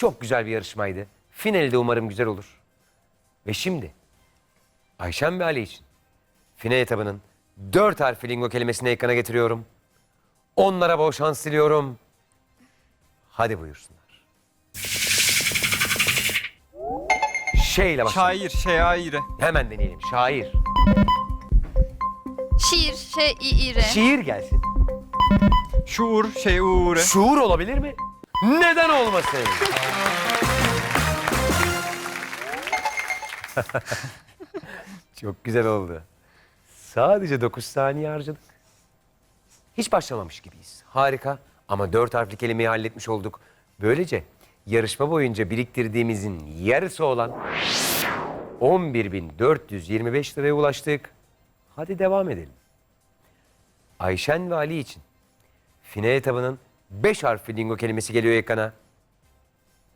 Çok güzel bir yarışmaydı. Finali de umarım güzel olur. Ve şimdi Ayşen ve Ali için final etabının dört harfli lingo kelimesini ekrana getiriyorum. Onlara bol şans diliyorum. Hadi buyursunlar. Şeyle başlayalım. Şair, şaire. Hemen deneyelim. Şair. Şiir, şey, i. Şiir gelsin. Şuur, şeure. Şuur olabilir mi? Neden olmasın? Çok güzel oldu. Sadece 9 saniye harcadık. Hiç başlamamış gibiyiz. Harika ama dört harfli kelimeyi halletmiş olduk. Böylece yarışma boyunca biriktirdiğimizin yarısı olan 11.425 liraya ulaştık. Hadi devam edelim. Ayşen ve Ali için final etabının 5 harfli lingo kelimesi geliyor ekrana.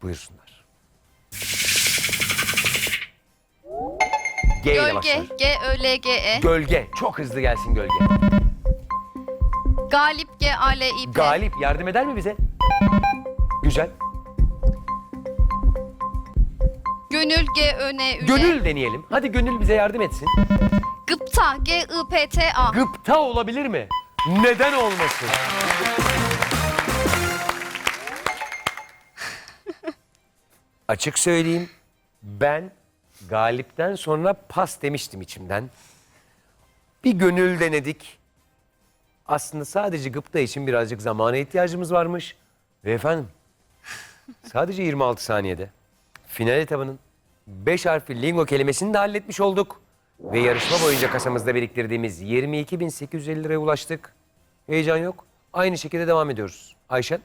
Buyursunlar. G ile Gölge, başlar. G, Ö, L, G, E. Gölge. Çok hızlı gelsin gölge. Galip, G, A, L, İ, P. Galip yardım eder mi bize? Güzel. Gönül, G, Ö, N, Ü, L. Gönül deneyelim. Hadi gönül bize yardım etsin. Gıpta, G, I, P, T, A. Gıpta olabilir mi? Neden olmasın? Açık söyleyeyim. Ben Galip'ten sonra pas demiştim içimden. Bir gönül denedik. Aslında sadece gıpta için birazcık zamana ihtiyacımız varmış. Ve efendim sadece 26 saniyede final etabının 5 harfli lingo kelimesini de halletmiş olduk. Ve yarışma boyunca kasamızda biriktirdiğimiz 22.850 liraya ulaştık. Heyecan yok. Aynı şekilde devam ediyoruz. Ayşen?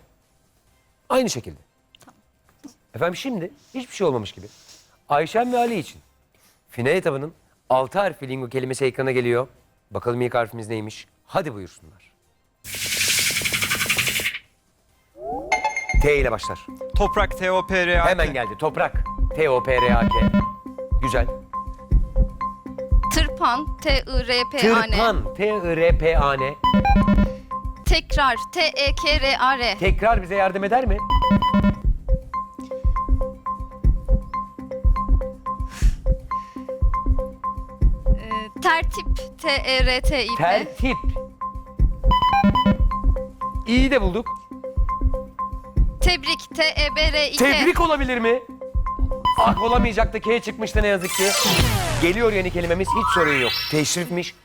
Aynı şekilde. Efendim şimdi hiçbir şey olmamış gibi. Ayşen ve Ali için final etabının 6 harfli lingo kelimesi ekrana geliyor. Bakalım ilk harfimiz neymiş? Hadi buyursunlar. T ile başlar. Toprak, T-O-P-R-A-K. Hemen geldi. Toprak. T-O-P-R-A-K. Güzel. Tırpan, T, I, R, P, A, N. Tırpan. T-I-R-P-A-N. Tekrar, T, E, K, R, A, R. Tekrar bize yardım eder mi? Tertip, T, E, R, T, İ, P. Tertip. İyi de bulduk. Tebrik, T, E, B, R, İ, K. Tebrik olabilir mi? Ah olamayacaktı. K çıkmıştı ne yazık ki. Geliyor yeni kelimemiz. Hiç sorun yok. Teşrifmiş.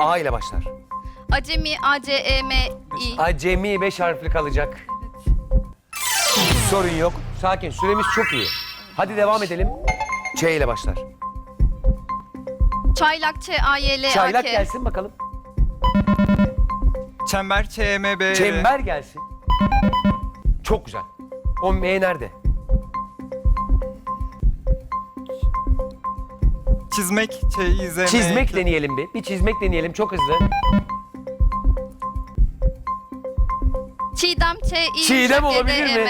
A ile başlar. Acemi, A, C, E, M, İ. Acemi beş harfli kalacak. Sorun yok. Sakin. Süremiz çok iyi. Hadi devam edelim. Ç ile başlar. Çaylak, Ç, A, Y, L, A, Çaylak K. gelsin bakalım. Çember, Ç-M-B-R. Çember gelsin. Çok güzel. O M nerede? Çizmek, Ç-İ-Z-M-E. Çizmek deneyelim bir. Bir çizmek deneyelim çok hızlı. Çiğdem, Ç, İ, Çiğdem olabilir mi? E,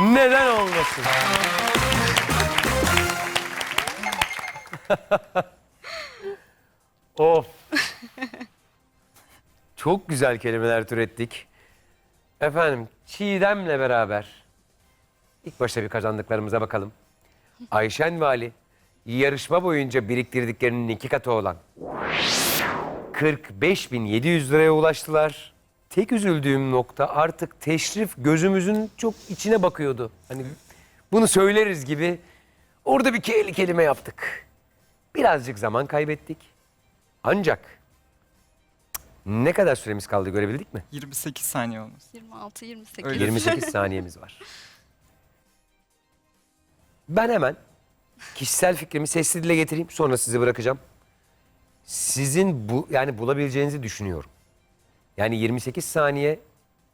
M. Neden olmasın? of. Çok güzel kelimeler türettik. Efendim Çiğdem'le beraber ilk başta bir kazandıklarımıza bakalım. Ayşen ve Ali yarışma boyunca biriktirdiklerinin iki katı olan 45.700 liraya ulaştılar. Tek üzüldüğüm nokta artık teşrif gözümüzün çok içine bakıyordu. Hani bunu söyleriz gibi orada bir kelime yaptık. Birazcık zaman kaybettik. Ancak ne kadar süremiz kaldı görebildik mi? 28 saniye olmuş. 26, 28. Öyle. 28 saniyemiz var. Ben hemen kişisel fikrimi sesli dile getireyim sonra sizi bırakacağım. Sizin bu yani bulabileceğinizi düşünüyorum. Yani 28 saniye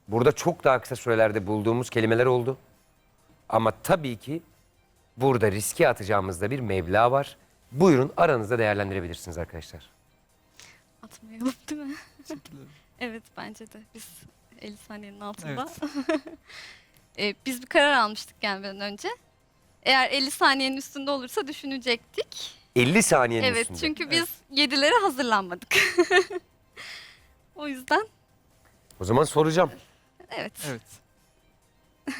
burada çok daha kısa sürelerde bulduğumuz kelimeler oldu. Ama tabii ki burada riske atacağımızda bir meblağ var. Buyurun aranızda değerlendirebilirsiniz arkadaşlar. Atmayalım değil mi? evet bence de. Biz 50 saniyenin altında. Ee, biz bir karar almıştık gelmeden önce. Eğer 50 saniyenin üstünde olursa düşünecektik. 50 saniyenin evet üstünde. çünkü biz 7'lere hazırlanmadık. o yüzden O zaman soracağım. evet. Evet.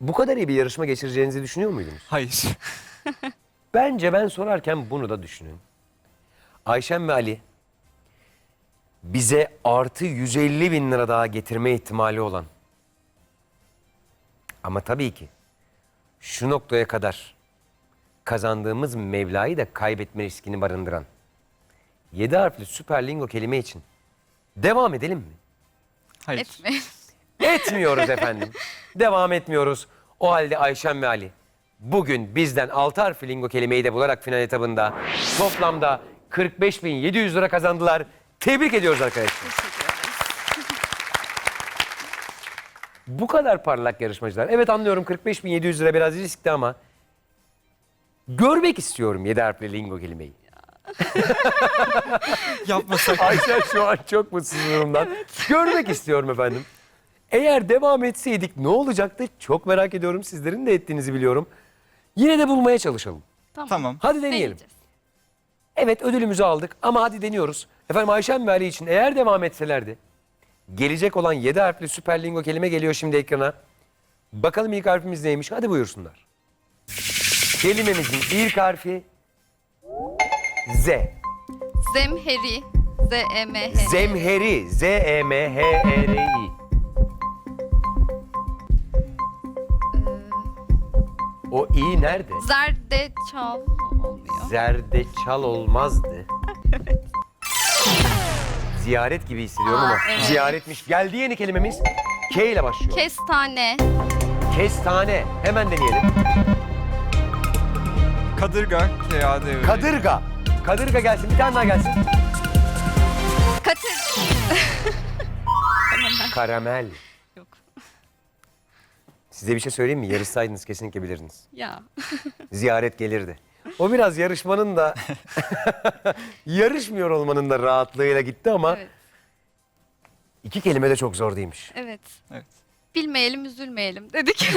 Bu kadar iyi bir yarışma geçireceğinizi düşünüyor muydunuz? Hayır. Bence ben sorarken bunu da düşünün. Ayşen ve Ali bize artı 150 bin lira daha getirme ihtimali olan ama tabii ki şu noktaya kadar kazandığımız Mevla'yı da kaybetme riskini barındıran 7 harfli süper lingo kelime için devam edelim mi? Hayır. Etmeyin. Etmiyoruz efendim. Devam etmiyoruz. O halde Ayşen ve Ali bugün bizden 6 harfli lingo kelimeyi de bularak final etabında toplamda 45.700 lira kazandılar. Tebrik ediyoruz arkadaşlar. Bu kadar parlak yarışmacılar. Evet anlıyorum 45.700 lira biraz riskli ama görmek istiyorum 7 harfli lingo kelimeyi. Yapmasak. Ayşen şu an çok mutsuz durumdan. Görmek istiyorum efendim. Eğer devam etseydik ne olacaktı? Çok merak ediyorum. Sizlerin de ettiğinizi biliyorum. Yine de bulmaya çalışalım. Tamam. Tamam. Hadi deneyelim. Deneyeceğiz. Evet ödülümüzü aldık ama hadi deniyoruz. Efendim Ayşen ve Ali için eğer devam etselerdi gelecek olan 7 harfli süper lingo kelime geliyor şimdi ekrana. Bakalım ilk harfimiz neymiş? Hadi buyursunlar. Kelimemizin ilk harfi Z. Zemheri. Z-E-M-H. Zemheri. Z-E-M-H-E-R-I. O i nerede? Zerdeçal oluyor. Zerdeçal olmazdı. Ziyaret gibi hissediyorum Aa, ama evet. ziyaretmiş. Geldi yeni kelimemiz K ile başlıyor. Kestane. Kestane. Hemen deneyelim. Kadırga. K-A-D-I. Kadırga. Kadırga gelsin. Bir tane daha gelsin. Katır. Karamel. Yok. Size bir şey söyleyeyim mi? Yarışsaydınız kesinlikle bilirdiniz. Ya. Ziyaret gelirdi. O biraz yarışmanın da yarışmıyor olmanın da rahatlığıyla gitti ama Evet. iki kelime de çok zor değilmiş. Evet. Evet. Bilmeyelim, üzülmeyelim dedik.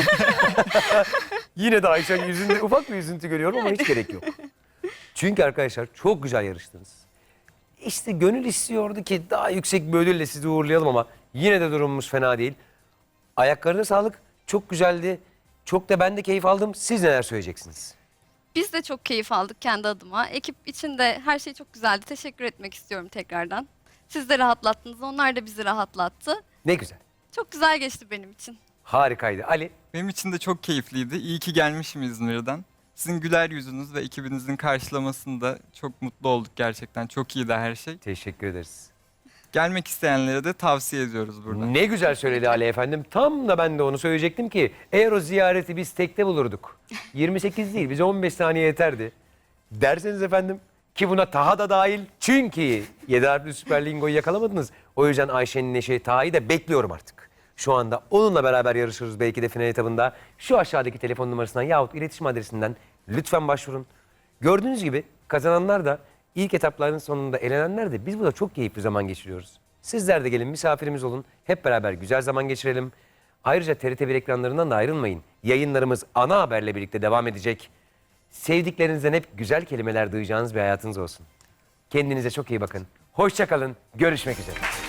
Yine de Ayşen yüzünde ufak bir üzüntü görüyorum ama hiç gerek yok. Çünkü arkadaşlar çok güzel yarıştınız. İşte gönül istiyordu ki daha yüksek bir ödülle sizi uğurlayalım ama yine de durumumuz fena değil. Ayaklarına sağlık. Çok güzeldi. Çok da ben de keyif aldım. Siz neler söyleyeceksiniz? Biz de çok keyif aldık kendi adıma. Ekip için de her şey çok güzeldi. Teşekkür etmek istiyorum tekrardan. Siz de rahatlattınız. Onlar da bizi rahatlattı. Ne güzel. Çok güzel geçti benim için. Harikaydı. Ali Benim için de çok keyifliydi. İyi ki gelmişim İzmir'den. Sizin güler yüzünüz ve ekibinizin karşılamasında çok mutlu olduk gerçekten. Çok iyiydi her şey. teşekkür ederiz. Gelmek isteyenlere de tavsiye ediyoruz burada. Ne güzel söyledi Ali efendim. Tam da ben de onu söyleyecektim ki eğer o ziyareti biz tekte bulurduk. 28 değil bize 15 saniye yeterdi. Derseniz efendim ki buna Taha da dahil. Çünkü 7 harfli Süper Lingo'yu yakalamadınız. O yüzden Ayşe'nin eşi Taha'yı da bekliyorum artık. Şu anda onunla beraber yarışırız belki de final etabında. Şu aşağıdaki telefon numarasından yahut iletişim adresinden lütfen başvurun. Gördüğünüz gibi kazananlar da ilk etapların sonunda elenenler de biz burada çok keyifli zaman geçiriyoruz. Sizler de gelin misafirimiz olun. Hep beraber güzel zaman geçirelim. Ayrıca TRT1 ekranlarından da ayrılmayın. Yayınlarımız ana haberle birlikte devam edecek. Sevdiklerinizden hep güzel kelimeler duyacağınız bir hayatınız olsun. Kendinize çok iyi bakın. Hoşça kalın. Görüşmek üzere.